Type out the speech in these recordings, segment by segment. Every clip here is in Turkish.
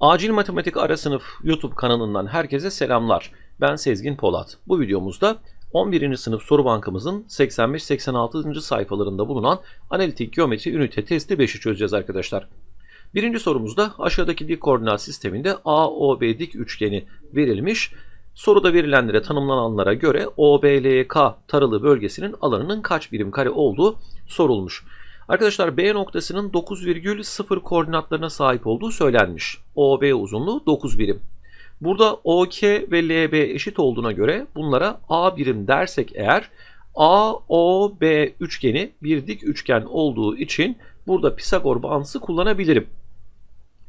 Acil Matematik Ara Sınıf YouTube kanalından herkese selamlar. Ben Sezgin Polat. Bu videomuzda 11. sınıf soru bankamızın 85-86. sayfalarında bulunan analitik geometri ünite testi 5'i çözeceğiz arkadaşlar. Birinci sorumuzda aşağıdaki dik koordinat sisteminde AOB dik üçgeni verilmiş. Soruda verilenlere tanımlananlara göre OBLK taralı bölgesinin alanının kaç birim kare olduğu sorulmuş. Arkadaşlar B noktasının 9,0 koordinatlarına sahip olduğu söylenmiş. OB uzunluğu 9 birim. Burada OK ve LB eşit olduğuna göre bunlara A birim dersek eğer AOB üçgeni bir dik üçgen olduğu için burada Pisagor bağıntısı kullanabilirim.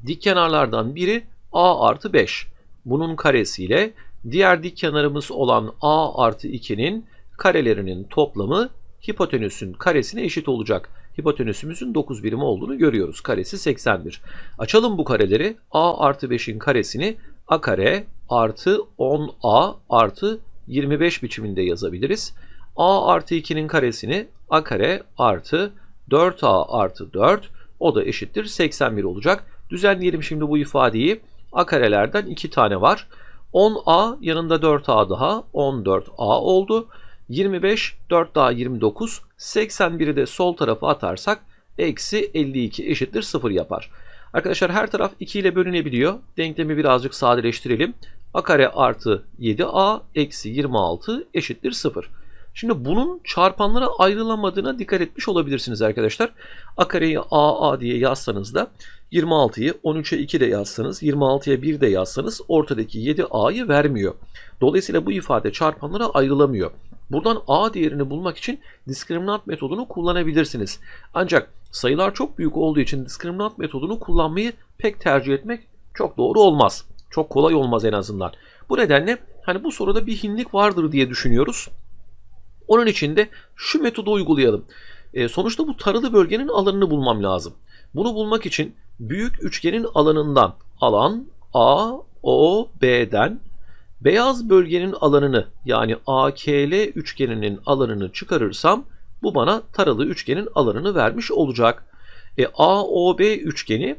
Dik kenarlardan biri A artı 5. Bunun karesiyle diğer dik kenarımız olan A artı 2'nin karelerinin toplamı hipotenüsün karesine eşit olacak. Hipotenüsümüzün 9 birim olduğunu görüyoruz. Karesi 81. Açalım bu kareleri. A artı 5'in karesini A kare artı 10A artı 25 biçiminde yazabiliriz. A artı 2'nin karesini A kare artı 4A artı 4 o da eşittir 81 olacak. Düzenleyelim şimdi bu ifadeyi. A karelerden 2 tane var. 10A yanında 4A daha 14A oldu. 25, 4 daha 29, 81'i de sol tarafa atarsak eksi 52 eşittir 0 yapar. Arkadaşlar her taraf 2 ile bölünebiliyor. Denklemi birazcık sadeleştirelim. A kare artı 7A eksi 26 eşittir 0. Şimdi bunun çarpanlara ayrılamadığına dikkat etmiş olabilirsiniz arkadaşlar. A kareyi AA diye yazsanız da 26'yı 13'e 2 de yazsanız 26'ya 1 de yazsanız ortadaki 7A'yı vermiyor. Dolayısıyla bu ifade çarpanlara ayrılamıyor. Buradan A değerini bulmak için diskriminant metodunu kullanabilirsiniz. Ancak sayılar çok büyük olduğu için diskriminant metodunu kullanmayı pek tercih etmek çok doğru olmaz. Çok kolay olmaz en azından. Bu nedenle hani bu soruda bir hinlik vardır diye düşünüyoruz. Onun için de şu metodu uygulayalım. E, sonuçta bu taralı bölgenin alanını bulmam lazım. Bunu bulmak için büyük üçgenin alanından alan A, O, B'den beyaz bölgenin alanını yani AKL üçgeninin alanını çıkarırsam bu bana taralı üçgenin alanını vermiş olacak. E, AOB üçgeni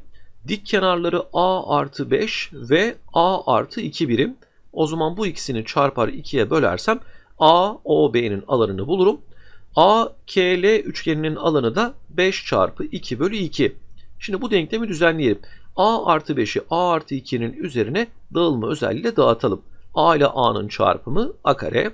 dik kenarları A artı 5 ve A artı 2 birim. O zaman bu ikisini çarpar 2'ye bölersem AOB'nin alanını bulurum. AKL üçgeninin alanı da 5 çarpı 2 bölü 2. Şimdi bu denklemi düzenleyelim. A artı 5'i A artı 2'nin üzerine dağılma özelliğiyle dağıtalım. A ile A'nın çarpımı A kare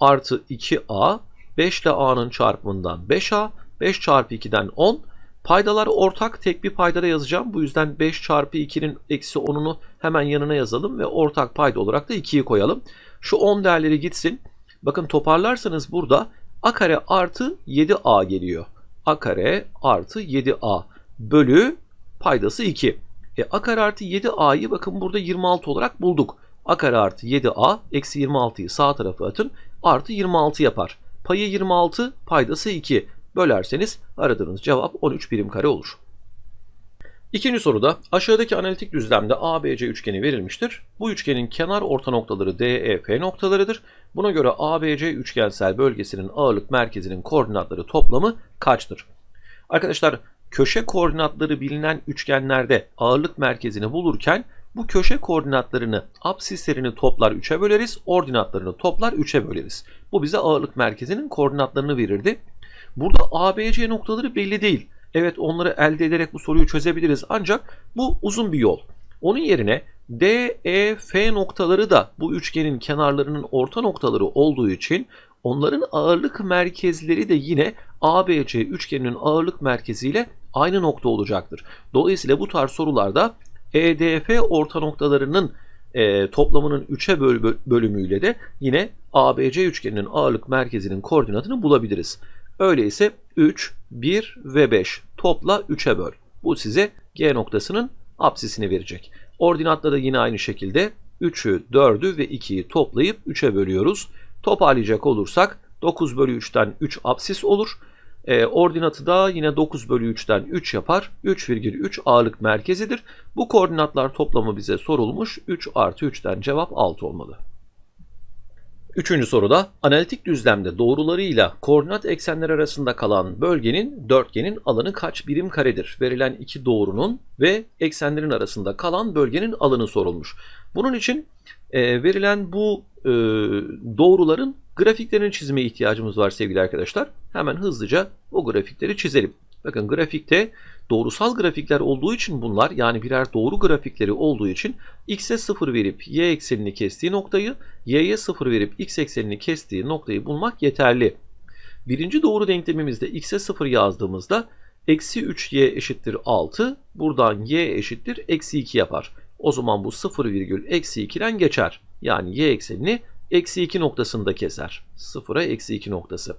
artı 2A 5 ile A'nın çarpımından 5A 5 çarpı 2'den 10 Paydalar ortak tek bir paydada yazacağım. Bu yüzden 5 çarpı 2'nin eksi 10'unu hemen yanına yazalım ve ortak payda olarak da 2'yi koyalım. Şu 10 değerleri gitsin. Bakın toparlarsanız burada a kare artı 7a geliyor. a kare artı 7a bölü paydası 2. E, a kare artı 7a'yı bakın burada 26 olarak bulduk. A kare artı 7a eksi 26'yı sağ tarafa atın artı 26 yapar. Payı 26 paydası 2 bölerseniz aradığınız cevap 13 birim kare olur. İkinci soruda aşağıdaki analitik düzlemde ABC üçgeni verilmiştir. Bu üçgenin kenar orta noktaları DEF noktalarıdır. Buna göre ABC üçgensel bölgesinin ağırlık merkezinin koordinatları toplamı kaçtır? Arkadaşlar köşe koordinatları bilinen üçgenlerde ağırlık merkezini bulurken bu köşe koordinatlarını absislerini toplar 3'e böleriz, ordinatlarını toplar 3'e böleriz. Bu bize ağırlık merkezinin koordinatlarını verirdi. Burada ABC noktaları belli değil. Evet onları elde ederek bu soruyu çözebiliriz ancak bu uzun bir yol. Onun yerine D, E, F noktaları da bu üçgenin kenarlarının orta noktaları olduğu için onların ağırlık merkezleri de yine ABC üçgeninin ağırlık merkeziyle aynı nokta olacaktır. Dolayısıyla bu tarz sorularda EDF orta noktalarının e, toplamının 3'e böl bölümüyle de yine ABC üçgeninin ağırlık merkezinin koordinatını bulabiliriz. Öyleyse 3, 1 ve 5 topla 3'e böl. Bu size G noktasının apsisini verecek. Ordinatta da yine aynı şekilde 3'ü, 4'ü ve 2'yi toplayıp 3'e bölüyoruz. Toparlayacak olursak 9 bölü 3'ten 3 apsis olur. E, ordinatı da yine 9 bölü 3'ten 3 yapar. 3,3 ağırlık merkezidir. Bu koordinatlar toplamı bize sorulmuş. 3 artı 3'ten cevap 6 olmalı. Üçüncü soruda analitik düzlemde doğrularıyla koordinat eksenleri arasında kalan bölgenin dörtgenin alanı kaç birim karedir? Verilen iki doğrunun ve eksenlerin arasında kalan bölgenin alanı sorulmuş. Bunun için e, verilen bu e, doğruların grafiklerini çizmeye ihtiyacımız var sevgili arkadaşlar. Hemen hızlıca o grafikleri çizelim. Bakın grafikte doğrusal grafikler olduğu için bunlar yani birer doğru grafikleri olduğu için x'e 0 verip y eksenini kestiği noktayı, y'ye 0 verip x eksenini kestiği noktayı bulmak yeterli. Birinci doğru denklemimizde x'e 0 yazdığımızda eksi 3y eşittir 6, buradan y eşittir eksi 2 yapar. O zaman bu 0 virgül eksi 2'den geçer. Yani y eksenini eksi 2 noktasında keser. 0'a eksi 2 noktası.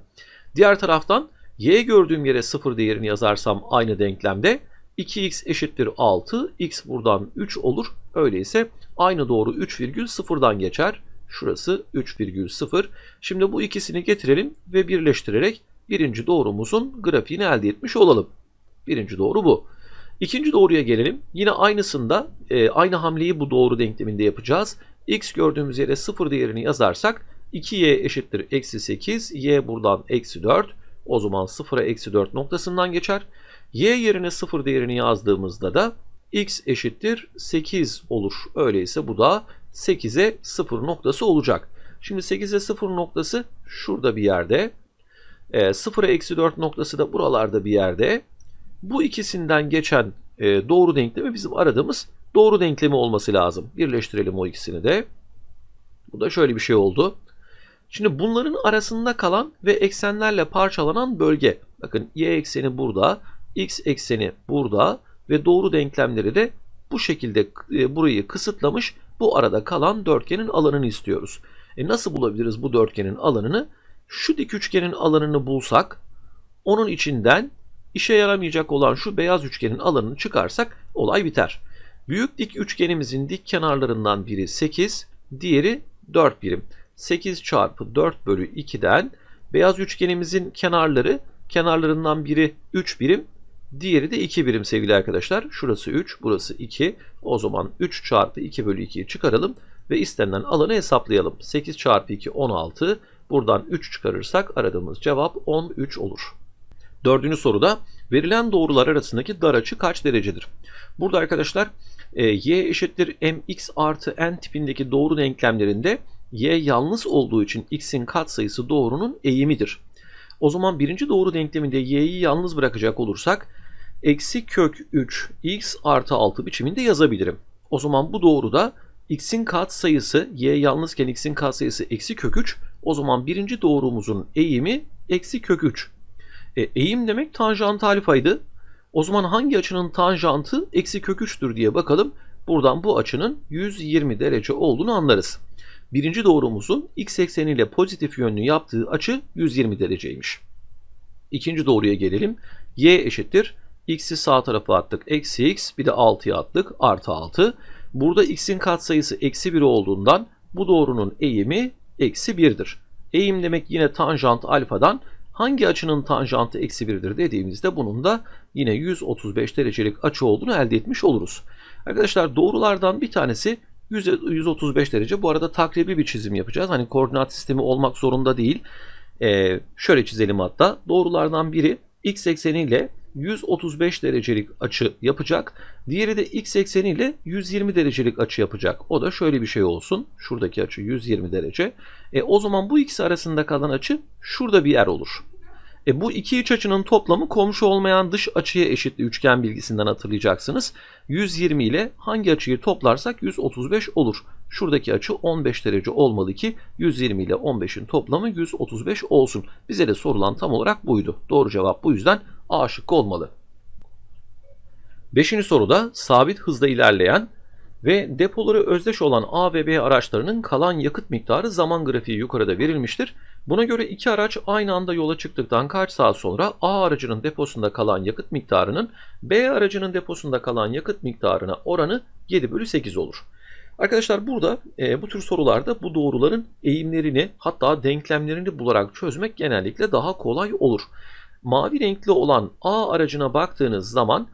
Diğer taraftan y gördüğüm yere 0 değerini yazarsam aynı denklemde 2x eşittir 6, x buradan 3 olur. Öyleyse aynı doğru 3,0'dan geçer. Şurası 3,0. Şimdi bu ikisini getirelim ve birleştirerek birinci doğrumuzun grafiğini elde etmiş olalım. Birinci doğru bu. İkinci doğruya gelelim. Yine aynısında e, aynı hamleyi bu doğru denkleminde yapacağız. X gördüğümüz yere 0 değerini yazarsak 2y eşittir eksi 8, y buradan eksi 4. O zaman 0'a eksi 4 noktasından geçer. Y yerine 0 değerini yazdığımızda da x eşittir 8 olur. Öyleyse bu da 8'e 0 noktası olacak. Şimdi 8'e 0 noktası şurada bir yerde. E, 0'a eksi 4 noktası da buralarda bir yerde. Bu ikisinden geçen e, doğru denklemi bizim aradığımız doğru denklemi olması lazım. Birleştirelim o ikisini de. Bu da şöyle bir şey oldu. Şimdi bunların arasında kalan ve eksenlerle parçalanan bölge. Bakın y ekseni burada, x ekseni burada ve doğru denklemleri de bu şekilde e, burayı kısıtlamış. Bu arada kalan dörtgenin alanını istiyoruz. E nasıl bulabiliriz bu dörtgenin alanını? Şu dik üçgenin alanını bulsak, onun içinden işe yaramayacak olan şu beyaz üçgenin alanını çıkarsak olay biter. Büyük dik üçgenimizin dik kenarlarından biri 8, diğeri 4 birim. 8 çarpı 4 bölü 2'den beyaz üçgenimizin kenarları kenarlarından biri 3 birim diğeri de 2 birim sevgili arkadaşlar. Şurası 3 burası 2 o zaman 3 çarpı 2 bölü 2'yi çıkaralım ve istenilen alanı hesaplayalım. 8 çarpı 2 16 buradan 3 çıkarırsak aradığımız cevap 13 olur. Dördüncü soruda verilen doğrular arasındaki dar açı kaç derecedir? Burada arkadaşlar e, y eşittir mx artı n tipindeki doğru denklemlerinde y yalnız olduğu için x'in katsayısı doğrunun eğimidir. O zaman birinci doğru denkleminde y'yi yalnız bırakacak olursak eksi kök 3 x artı 6 biçiminde yazabilirim. O zaman bu doğruda x'in katsayısı y yalnızken x'in katsayısı eksi kök 3. O zaman birinci doğrumuzun eğimi eksi kök 3. E, eğim demek tanjant alfaydı. O zaman hangi açının tanjantı eksi kök 3'tür diye bakalım. Buradan bu açının 120 derece olduğunu anlarız. Birinci doğrumuzun x ekseniyle pozitif yönlü yaptığı açı 120 dereceymiş. İkinci doğruya gelelim. y eşittir. x'i sağ tarafa attık. Eksi x bir de 6'ya attık. Artı 6. Burada x'in katsayısı eksi 1 olduğundan bu doğrunun eğimi eksi 1'dir. Eğim demek yine tanjant alfadan hangi açının tanjantı eksi 1'dir dediğimizde bunun da yine 135 derecelik açı olduğunu elde etmiş oluruz. Arkadaşlar doğrulardan bir tanesi 135 derece. Bu arada takribi bir çizim yapacağız. Hani koordinat sistemi olmak zorunda değil. Ee, şöyle çizelim hatta. Doğrulardan biri x ekseniyle 135 derecelik açı yapacak. Diğeri de x ekseniyle 120 derecelik açı yapacak. O da şöyle bir şey olsun. Şuradaki açı 120 derece. E, o zaman bu ikisi arasında kalan açı şurada bir yer olur. E, bu iki iç açının toplamı komşu olmayan dış açıya eşitli üçgen bilgisinden hatırlayacaksınız. 120 ile hangi açıyı toplarsak 135 olur. Şuradaki açı 15 derece olmalı ki 120 ile 15'in toplamı 135 olsun. Bize de sorulan tam olarak buydu. Doğru cevap bu yüzden A şıkkı olmalı. Beşinci soruda sabit hızda ilerleyen ve depoları özdeş olan A ve B araçlarının kalan yakıt miktarı zaman grafiği yukarıda verilmiştir. Buna göre iki araç aynı anda yola çıktıktan kaç saat sonra A aracının deposunda kalan yakıt miktarının B aracının deposunda kalan yakıt miktarına oranı 7 bölü 8 olur. Arkadaşlar burada e, bu tür sorularda bu doğruların eğimlerini hatta denklemlerini bularak çözmek genellikle daha kolay olur. Mavi renkli olan A aracına baktığınız zaman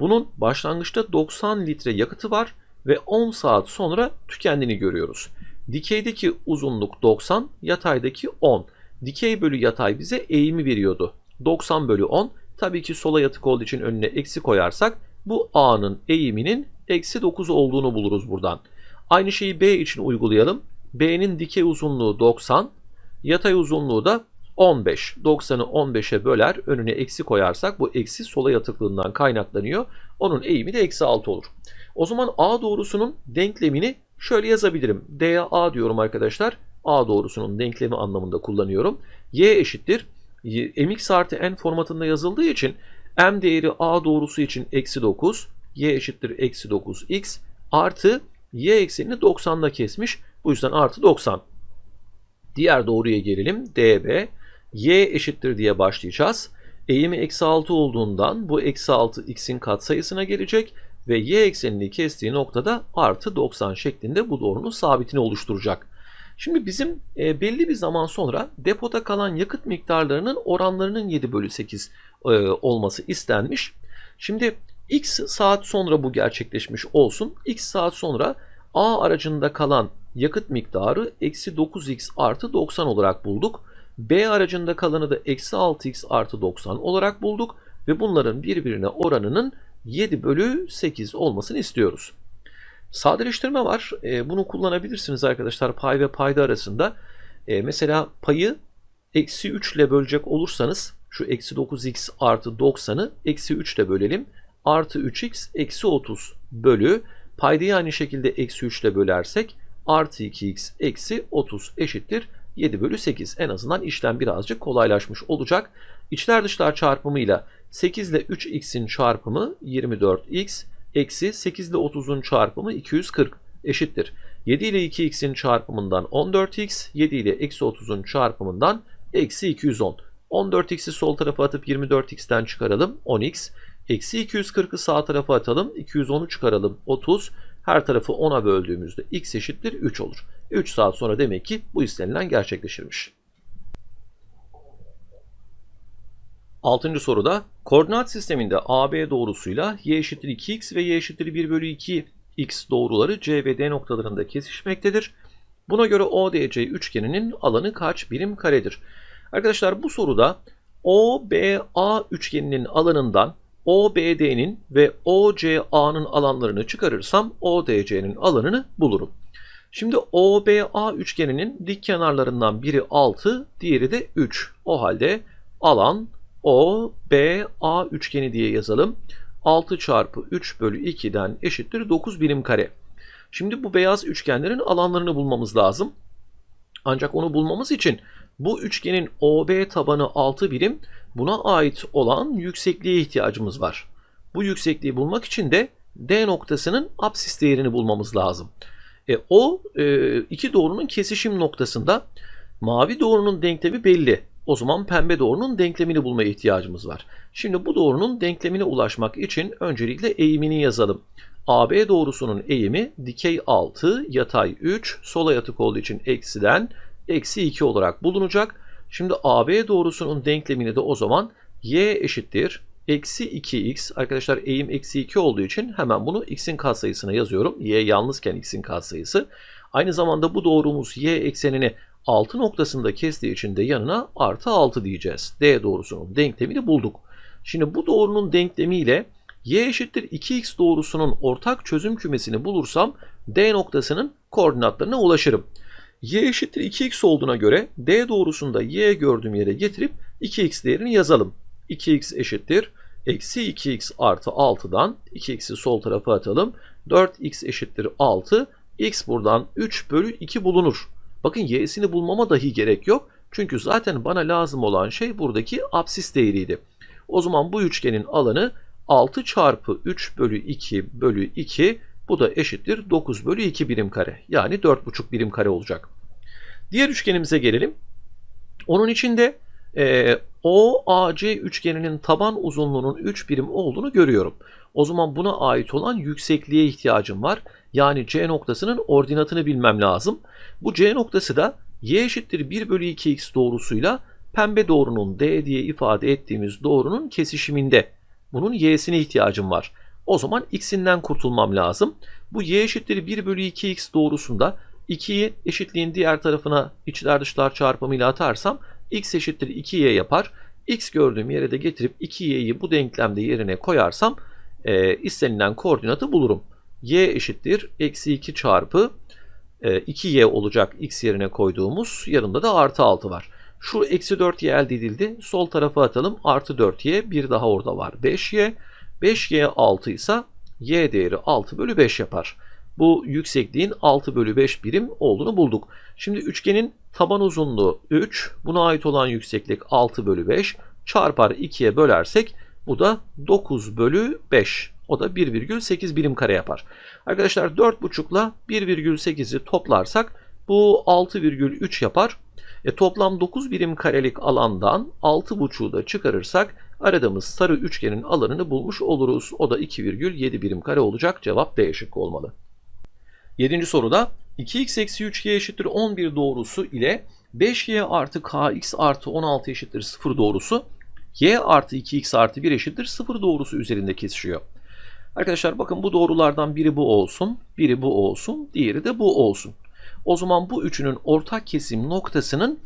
bunun başlangıçta 90 litre yakıtı var ve 10 saat sonra tükendiğini görüyoruz. Dikeydeki uzunluk 90, yataydaki 10. Dikey bölü yatay bize eğimi veriyordu. 90 bölü 10. Tabii ki sola yatık olduğu için önüne eksi koyarsak bu A'nın eğiminin eksi 9 olduğunu buluruz buradan. Aynı şeyi B için uygulayalım. B'nin dikey uzunluğu 90, yatay uzunluğu da 15. 90'ı 15'e böler, önüne eksi koyarsak bu eksi sola yatıklığından kaynaklanıyor. Onun eğimi de eksi 6 olur. O zaman A doğrusunun denklemini şöyle yazabilirim. D'ye A diyorum arkadaşlar. A doğrusunun denklemi anlamında kullanıyorum. Y eşittir. mx artı n formatında yazıldığı için m değeri A doğrusu için eksi 9. Y eşittir eksi 9x artı y eksenini 90'da kesmiş. Bu yüzden artı 90. Diğer doğruya gelelim. db y eşittir diye başlayacağız. Eğimi eksi 6 olduğundan bu eksi 6 x'in katsayısına gelecek ve y eksenini kestiği noktada artı 90 şeklinde bu doğrunun sabitini oluşturacak. Şimdi bizim e, belli bir zaman sonra depoda kalan yakıt miktarlarının oranlarının 7 bölü 8 e, olması istenmiş. Şimdi x saat sonra bu gerçekleşmiş olsun. x saat sonra A aracında kalan yakıt miktarı eksi 9x artı 90 olarak bulduk. B aracında kalanı da eksi 6x artı 90 olarak bulduk. Ve bunların birbirine oranının 7 bölü 8 olmasını istiyoruz. Sadeleştirme var. E, bunu kullanabilirsiniz arkadaşlar pay ve payda arasında. E, mesela payı eksi 3 ile bölecek olursanız şu eksi 9x artı 90'ı eksi 3 ile bölelim. Artı 3x eksi 30 bölü paydayı aynı şekilde eksi 3 ile bölersek artı 2x eksi 30 eşittir 7 bölü 8. En azından işlem birazcık kolaylaşmış olacak. İçler dışlar çarpımıyla 8 ile 3x'in çarpımı 24x eksi 8 ile 30'un çarpımı 240 eşittir. 7 ile 2x'in çarpımından 14x, 7 ile eksi 30'un çarpımından eksi 210. 14x'i sol tarafa atıp 24x'ten çıkaralım 10x. Eksi 240'ı sağ tarafa atalım 210'u çıkaralım 30. Her tarafı 10'a böldüğümüzde x eşittir 3 olur. 3 saat sonra demek ki bu istenilen gerçekleşirmiş. Altıncı soruda koordinat sisteminde AB doğrusuyla y eşittir 2x ve y eşittir 1 bölü 2x doğruları C ve D noktalarında kesişmektedir. Buna göre ODC üçgeninin alanı kaç birim karedir? Arkadaşlar bu soruda OBA üçgeninin alanından OBD'nin ve OCA'nın alanlarını çıkarırsam ODC'nin alanını bulurum. Şimdi OBA üçgeninin dik kenarlarından biri 6, diğeri de 3. O halde alan OBA üçgeni diye yazalım. 6 çarpı 3 bölü 2'den eşittir 9 birim kare. Şimdi bu beyaz üçgenlerin alanlarını bulmamız lazım. Ancak onu bulmamız için bu üçgenin OB tabanı 6 birim, buna ait olan yüksekliğe ihtiyacımız var. Bu yüksekliği bulmak için de D noktasının apsis değerini bulmamız lazım. E, o e, iki doğrunun kesişim noktasında mavi doğrunun denklemi belli. O zaman pembe doğrunun denklemini bulmaya ihtiyacımız var. Şimdi bu doğrunun denklemine ulaşmak için öncelikle eğimini yazalım. AB doğrusunun eğimi dikey 6, yatay 3, sola yatık olduğu için eksiden eksi 2 olarak bulunacak. Şimdi AB doğrusunun denklemini de o zaman y eşittir eksi 2x. Arkadaşlar eğim eksi 2 olduğu için hemen bunu x'in katsayısına yazıyorum. y yalnızken x'in katsayısı. Aynı zamanda bu doğrumuz y eksenini 6 noktasında kestiği için de yanına artı 6 diyeceğiz. D doğrusunun denklemini bulduk. Şimdi bu doğrunun denklemiyle y eşittir 2x doğrusunun ortak çözüm kümesini bulursam D noktasının koordinatlarına ulaşırım. Y eşittir 2x olduğuna göre D doğrusunda y gördüğüm yere getirip 2x değerini yazalım. 2x eşittir eksi 2x artı 6'dan 2x'i sol tarafa atalım. 4x eşittir 6. x buradan 3 bölü 2 bulunur. Bakın y'sini bulmama dahi gerek yok. Çünkü zaten bana lazım olan şey buradaki apsis değeriydi. O zaman bu üçgenin alanı 6 çarpı 3 bölü 2 bölü 2 bu da eşittir 9 bölü 2 birim kare. Yani 4,5 birim kare olacak. Diğer üçgenimize gelelim. Onun içinde e, OAC üçgeninin taban uzunluğunun 3 birim olduğunu görüyorum. O zaman buna ait olan yüksekliğe ihtiyacım var. Yani C noktasının ordinatını bilmem lazım. Bu C noktası da y eşittir 1 bölü 2x doğrusuyla pembe doğrunun D diye ifade ettiğimiz doğrunun kesişiminde. Bunun y'sine ihtiyacım var. O zaman x'inden kurtulmam lazım. Bu y eşittir 1 bölü 2x doğrusunda 2'yi eşitliğin diğer tarafına içler dışlar çarpımıyla atarsam x eşittir 2y yapar. x gördüğüm yere de getirip 2y'yi bu denklemde yerine koyarsam e, istenilen koordinatı bulurum. y eşittir eksi 2 çarpı e, 2y olacak x yerine koyduğumuz yanında da artı 6 var. Şu eksi 4y elde edildi. Sol tarafa atalım. Artı 4y bir daha orada var. 5y. 5y 6 ise y değeri 6 bölü 5 yapar. Bu yüksekliğin 6 bölü 5 birim olduğunu bulduk. Şimdi üçgenin taban uzunluğu 3. Buna ait olan yükseklik 6 bölü 5. Çarpar 2'ye bölersek bu da 9 bölü 5. O da 1,8 birim kare yapar. Arkadaşlar 4,5 ile 1,8'i toplarsak bu 6,3 yapar. E, toplam 9 birim karelik alandan 6,5'u da çıkarırsak aradığımız sarı üçgenin alanını bulmuş oluruz. O da 2,7 birim kare olacak. Cevap D şıkkı olmalı. 7. soruda 2x eksi 3y eşittir 11 doğrusu ile 5y artı kx artı 16 eşittir 0 doğrusu y artı 2x artı 1 eşittir 0 doğrusu üzerinde kesişiyor. Arkadaşlar bakın bu doğrulardan biri bu olsun, biri bu olsun, diğeri de bu olsun. O zaman bu üçünün ortak kesim noktasının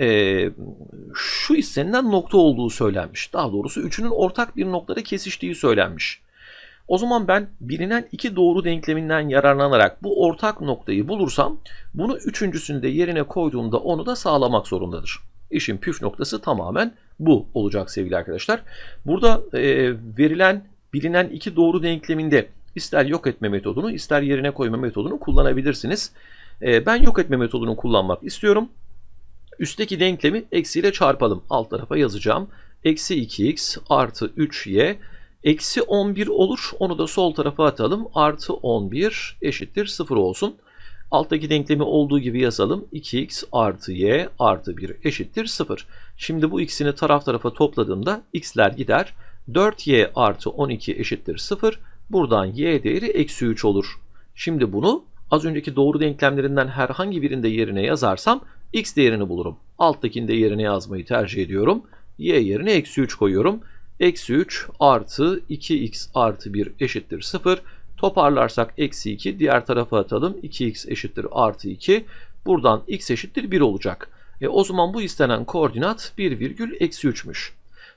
e, şu istenilen nokta olduğu söylenmiş. Daha doğrusu üçünün ortak bir noktada kesiştiği söylenmiş. O zaman ben bilinen iki doğru denkleminden yararlanarak bu ortak noktayı bulursam bunu üçüncüsünde yerine koyduğumda onu da sağlamak zorundadır. İşin püf noktası tamamen bu olacak sevgili arkadaşlar. Burada e, verilen bilinen iki doğru denkleminde ister yok etme metodunu ister yerine koyma metodunu kullanabilirsiniz. E, ben yok etme metodunu kullanmak istiyorum. Üstteki denklemi eksiyle çarpalım. Alt tarafa yazacağım. Eksi 2x artı 3y eksi 11 olur. Onu da sol tarafa atalım. Artı 11 eşittir 0 olsun. Alttaki denklemi olduğu gibi yazalım. 2x artı y artı 1 eşittir 0. Şimdi bu ikisini taraf tarafa topladığımda x'ler gider. 4y artı 12 eşittir 0. Buradan y değeri eksi 3 olur. Şimdi bunu az önceki doğru denklemlerinden herhangi birinde yerine yazarsam x değerini bulurum. Alttakinde yerine yazmayı tercih ediyorum. y yerine eksi 3 koyuyorum. Eksi 3 artı 2x artı 1 eşittir 0. Toparlarsak eksi 2 diğer tarafa atalım. 2x eşittir artı 2. Buradan x eşittir 1 olacak. E, o zaman bu istenen koordinat 1 virgül eksi 3'müş.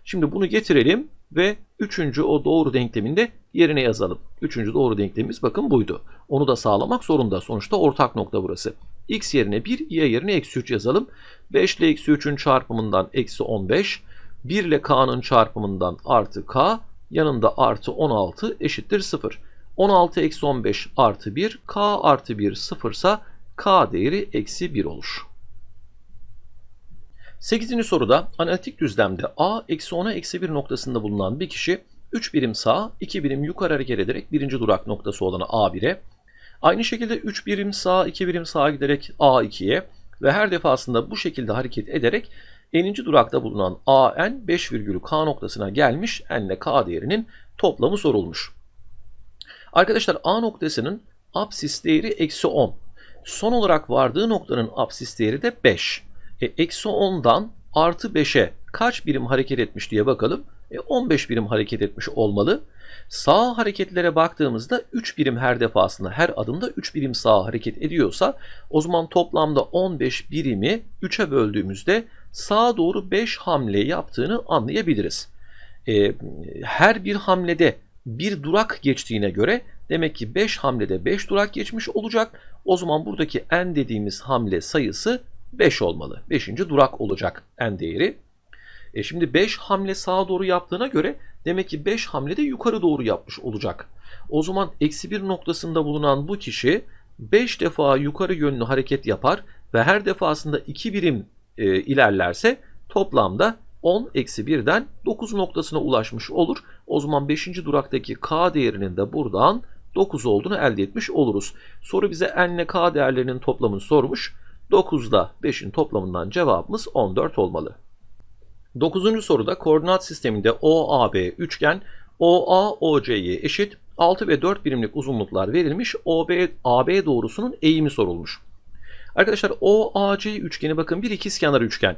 Şimdi bunu getirelim ve üçüncü o doğru denkleminde yerine yazalım. Üçüncü doğru denklemimiz bakın buydu. Onu da sağlamak zorunda. Sonuçta ortak nokta burası. x yerine 1, y yerine eksi 3 yazalım. 5 ile eksi 3'ün çarpımından eksi 15. 1 ile k'nın çarpımından artı k. Yanında artı 16 eşittir 0. 16 eksi 15 artı 1. k artı 1 0 ise k değeri eksi 1 olur. 8. soruda analitik düzlemde a eksi 10'a eksi 1 noktasında bulunan bir kişi 3 birim sağa 2 birim yukarı hareket ederek birinci durak noktası olan A1'e aynı şekilde 3 birim sağa 2 birim sağa giderek A2'ye ve her defasında bu şekilde hareket ederek n'inci durakta bulunan AN 5 virgül K noktasına gelmiş n ile K değerinin toplamı sorulmuş. Arkadaşlar A noktasının apsis değeri eksi 10. Son olarak vardığı noktanın apsis değeri de 5. E, eksi 10'dan artı 5'e kaç birim hareket etmiş diye bakalım. E, 15 birim hareket etmiş olmalı. Sağ hareketlere baktığımızda 3 birim her defasında her adımda 3 birim sağa hareket ediyorsa o zaman toplamda 15 birimi 3'e böldüğümüzde sağa doğru 5 hamle yaptığını anlayabiliriz. E, her bir hamlede bir durak geçtiğine göre demek ki 5 hamlede 5 durak geçmiş olacak. O zaman buradaki n dediğimiz hamle sayısı 5 olmalı. 5. durak olacak n değeri. E şimdi 5 hamle sağa doğru yaptığına göre demek ki 5 hamlede yukarı doğru yapmış olacak. O zaman eksi 1 noktasında bulunan bu kişi 5 defa yukarı yönlü hareket yapar ve her defasında 2 birim e, ilerlerse toplamda 10 eksi 1'den 9 noktasına ulaşmış olur. O zaman 5. duraktaki k değerinin de buradan 9 olduğunu elde etmiş oluruz. Soru bize n ile k değerlerinin toplamını sormuş. 9 ile 5'in toplamından cevabımız 14 olmalı. 9. soruda koordinat sisteminde OAB üçgen OA OC'ye eşit 6 ve 4 birimlik uzunluklar verilmiş. OB AB doğrusunun eğimi sorulmuş. Arkadaşlar OAC üçgeni bakın bir ikizkenar üçgen.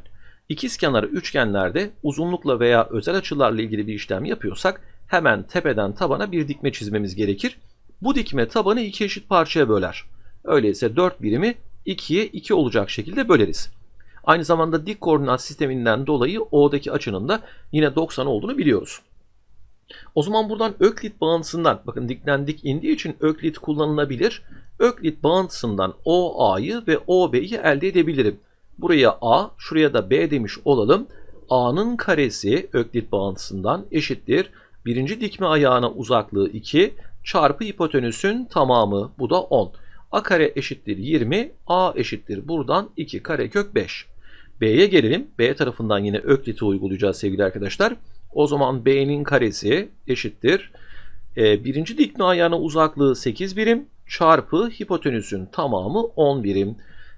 İkizkenar üçgenlerde uzunlukla veya özel açılarla ilgili bir işlem yapıyorsak hemen tepeden tabana bir dikme çizmemiz gerekir. Bu dikme tabanı iki eşit parçaya böler. Öyleyse 4 birimi 2'ye 2 olacak şekilde böleriz. Aynı zamanda dik koordinat sisteminden dolayı O'daki açının da yine 90 olduğunu biliyoruz. O zaman buradan Öklit bağıntısından, bakın dikten dik indiği için Öklit kullanılabilir. Öklit bağıntısından OA'yı ve OB'yi elde edebilirim. Buraya A, şuraya da B demiş olalım. A'nın karesi Öklit bağıntısından eşittir. Birinci dikme ayağına uzaklığı 2 çarpı hipotenüsün tamamı bu da 10. A kare eşittir 20, A eşittir buradan 2 karekök 5. B'ye gelelim. B tarafından yine Öklit'i uygulayacağız sevgili arkadaşlar. O zaman B'nin karesi eşittir. E, birinci dikme ayağına uzaklığı 8 birim çarpı hipotenüsün tamamı 10 birim.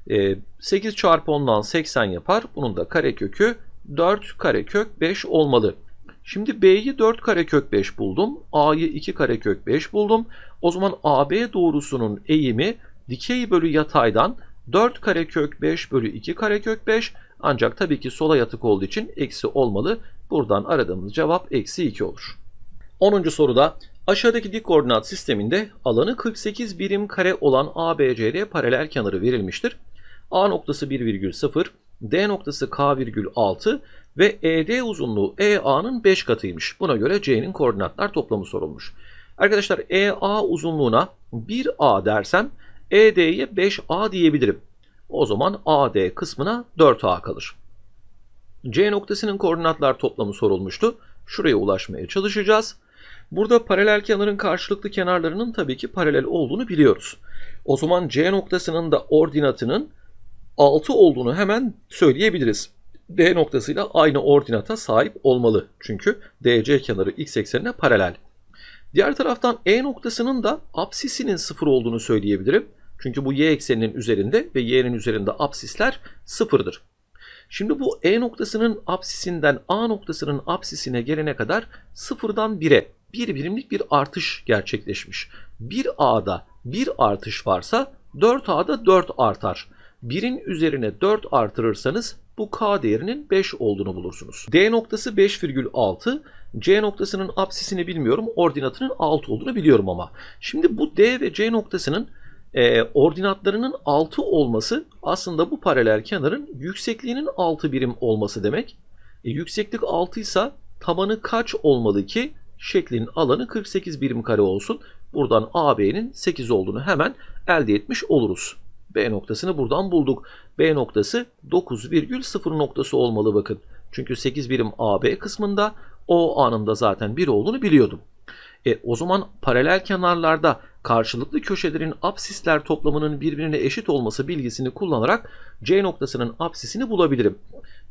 E, 8 çarpı 10'dan 80 yapar. Bunun da karekökü 4 karekök 5 olmalı. Şimdi B'yi 4 karekök 5 buldum. A'yı 2 karekök 5 buldum. O zaman AB doğrusunun eğimi dikey bölü yataydan 4 karekök 5 bölü 2 karekök 5 ancak tabii ki sola yatık olduğu için eksi olmalı. Buradan aradığımız cevap eksi 2 olur. 10. soruda aşağıdaki dik koordinat sisteminde alanı 48 birim kare olan ABCD paralel kenarı verilmiştir. A noktası 1,0, D noktası K,6 ve ED uzunluğu EA'nın 5 katıymış. Buna göre C'nin koordinatlar toplamı sorulmuş. Arkadaşlar EA uzunluğuna 1A dersem ED'ye 5A diyebilirim. O zaman AD kısmına 4A kalır. C noktasının koordinatlar toplamı sorulmuştu. Şuraya ulaşmaya çalışacağız. Burada paralel kenarın karşılıklı kenarlarının tabii ki paralel olduğunu biliyoruz. O zaman C noktasının da ordinatının 6 olduğunu hemen söyleyebiliriz. D noktasıyla aynı ordinata sahip olmalı. Çünkü DC kenarı x eksenine paralel. Diğer taraftan E noktasının da apsisinin 0 olduğunu söyleyebilirim. Çünkü bu y ekseninin üzerinde ve y'nin üzerinde apsisler sıfırdır. Şimdi bu E noktasının apsisinden A noktasının apsisine gelene kadar sıfırdan 1'e bir birimlik bir artış gerçekleşmiş. 1A'da bir artış varsa 4A'da 4 artar. 1'in üzerine 4 artırırsanız bu K değerinin 5 olduğunu bulursunuz. D noktası 5,6. C noktasının apsisini bilmiyorum. Ordinatının 6 olduğunu biliyorum ama. Şimdi bu D ve C noktasının e, ordinatlarının 6 olması aslında bu paralel kenarın yüksekliğinin 6 birim olması demek. E, yükseklik 6 ise tabanı kaç olmalı ki şeklin alanı 48 birim kare olsun. Buradan AB'nin 8 olduğunu hemen elde etmiş oluruz. B noktasını buradan bulduk. B noktası 9,0 noktası olmalı bakın. Çünkü 8 birim AB kısmında o anında zaten 1 olduğunu biliyordum. E, o zaman paralel kenarlarda karşılıklı köşelerin apsisler toplamının birbirine eşit olması bilgisini kullanarak C noktasının apsisini bulabilirim.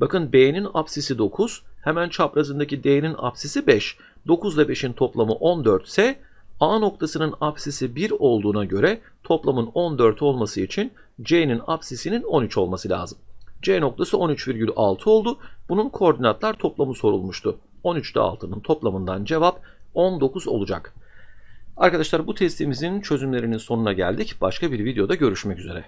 Bakın B'nin apsisi 9, hemen çaprazındaki D'nin apsisi 5. 9 ile 5'in toplamı 14 ise A noktasının apsisi 1 olduğuna göre toplamın 14 olması için C'nin apsisinin 13 olması lazım. C noktası 13,6 oldu. Bunun koordinatlar toplamı sorulmuştu. 13 ile 6'nın toplamından cevap 19 olacak. Arkadaşlar bu testimizin çözümlerinin sonuna geldik. Başka bir videoda görüşmek üzere.